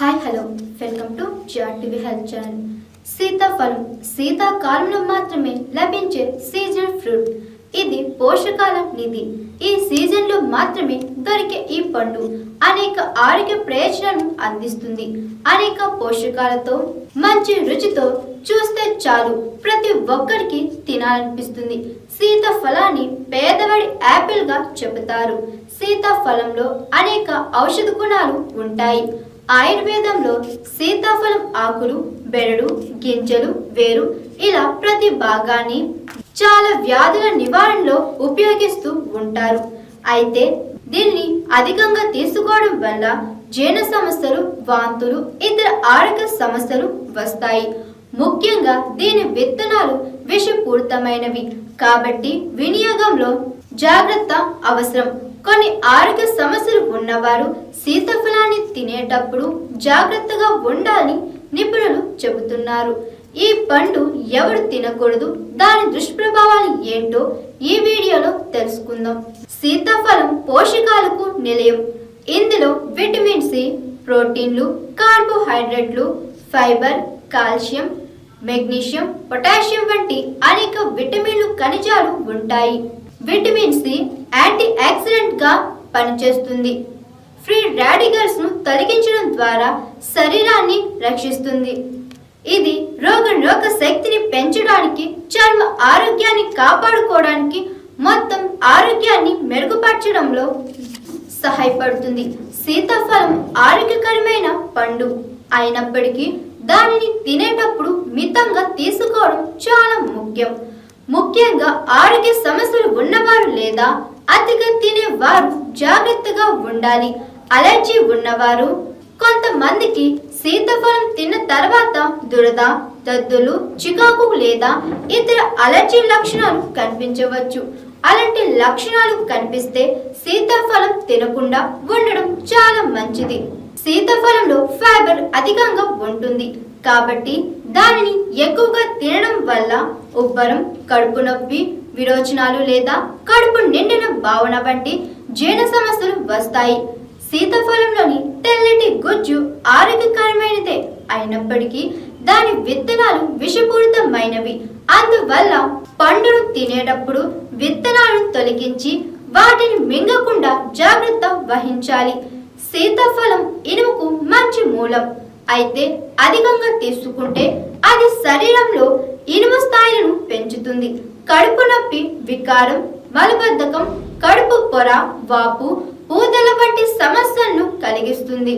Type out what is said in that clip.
Hi hello welcome to GR TV health channel సీతాఫలం శీతాకాలంలో మాత్రమే లభించే సీజన్ ఫ్రూట్ ఇది పోషకాల నిధి. ఈ సీజన్లో మాత్రమే దొరికే ఈ పండు అనేక ఆరోగ్య ప్రయోజనాలను అందిస్తుంది. అనేక పోషకాలతో మంచి రుచితో చూస్తే చాలు. ప్రతి ఒక్కరికి తినాలనిపిస్తుంది. సీతాఫలాన్ని పేదవాడి యాపిల్గా చెబుతారు. సీతాఫలంలో అనేక ఔషధ గుణాలు ఉంటాయి. ఆయుర్వేదంలో సీతాఫలం ఆకులు బెరడు గింజలు వేరు ఇలా ప్రతి భాగాన్ని చాలా వ్యాధుల నివారణలో ఉపయోగిస్తూ ఉంటారు. అయితే దీన్ని అధికంగా తీసుకోవడం వల్ల జీర్ణ సమస్యలు వాంతులు ఇతర ఆరోగ్య సమస్యలు వస్తాయి. ముఖ్యంగా దీని విత్తనాలు విషపూరితమైనవి. కాబట్టి వినియోగంలో జాగ్రత్త అవసరం. కొన్ని ఆరోగ్య సమస్యలు ఉన్నవారు సీతాఫలాన్ని తినేటప్పుడు జాగ్రత్తగా ఉండాలని నిపుణులు చెబుతున్నారు. ఈ పండు ఎవరు తినకూడదు దాని దుష్ప్రభావాలు ఏంటో ఈ వీడియోలో తెలుసుకుందాం. సీతాఫలం పోషకాలకు నిలయం. ఇందులో విటమిన్ సి ప్రోటీన్లు కార్బోహైడ్రేట్లు ఫైబర్ కాల్షియం మెగ్నీషియం పొటాషియం వంటి అనేక విటమిన్లు ఖనిజాలు ఉంటాయి. విటమిన్ సి యాంటీ ఆక్సిడెంట్గా పనిచేస్తుంది. ఫ్రీ రాడికల్స్ను తొలగించడం ద్వారా శరీరాన్ని రక్షిస్తుంది. ఇది రోగ శక్తిని పెంచడానికి చర్మ ఆరోగ్యాన్ని కాపాడుకోవడానికి మొత్తం ఆరోగ్యాన్ని మెరుగుపరచడంలో సహాయపడుతుంది. సీతాఫలం ఆరోగ్యకరమైన పండు అయినప్పటికీ దానిని తినేటప్పుడు మితంగా తీసుకోవడం చాలా ముఖ్యం. ముఖ్యంగా ఆరోగ్య సమస్యలు ఉన్నవారు లేదా అతిగా తినేవారు జాగ్రత్తగా ఉండాలి. అలర్జీ ఉన్నవారు కొంతమందికి సీతాఫలం తిన్న తర్వాత దురద దద్దులు చికాకు లేదా ఇతర అలర్జీ లక్షణాలు కనిపించవచ్చు. అలాంటి లక్షణాలు కనిపిస్తే సీతాఫలం తినకుండా ఉండడం చాలా మంచిది. సీతాఫలంలో ఫైబర్ అధికంగా ఉంటుంది. కాబట్టి దానిని ఎక్కువగా తినడం వల్ల ఉబ్బరం కడుపు నొప్పి విరోచనాలు లేదా కడుపు నిండిన భావన వంటి జీర్ణ సమస్యలు వస్తాయి. సీతాఫలంలోని తెల్లటి గుజ్జు ఆరోగ్యకరమైనదే అయినప్పటికీ దాని విత్తనాలు విషపూరితమైనవి. అందువల్ల పండును తినేటప్పుడు విత్తనాలను తొలగించి వాటిని మింగకుండా జాగ్రత్త వహించాలి. సీతాఫలం ఇనుముకు మంచి మూలం. అయితే అధికంగా తీసుకుంటే అది శరీరంలో ఇనుము స్థాయిలను పెంచుతుంది. కడుపు నొప్పి వికారం మలబద్ధకం కడుపు పొర వాపు ఊదల వంటి సమస్యలను కలిగిస్తుంది.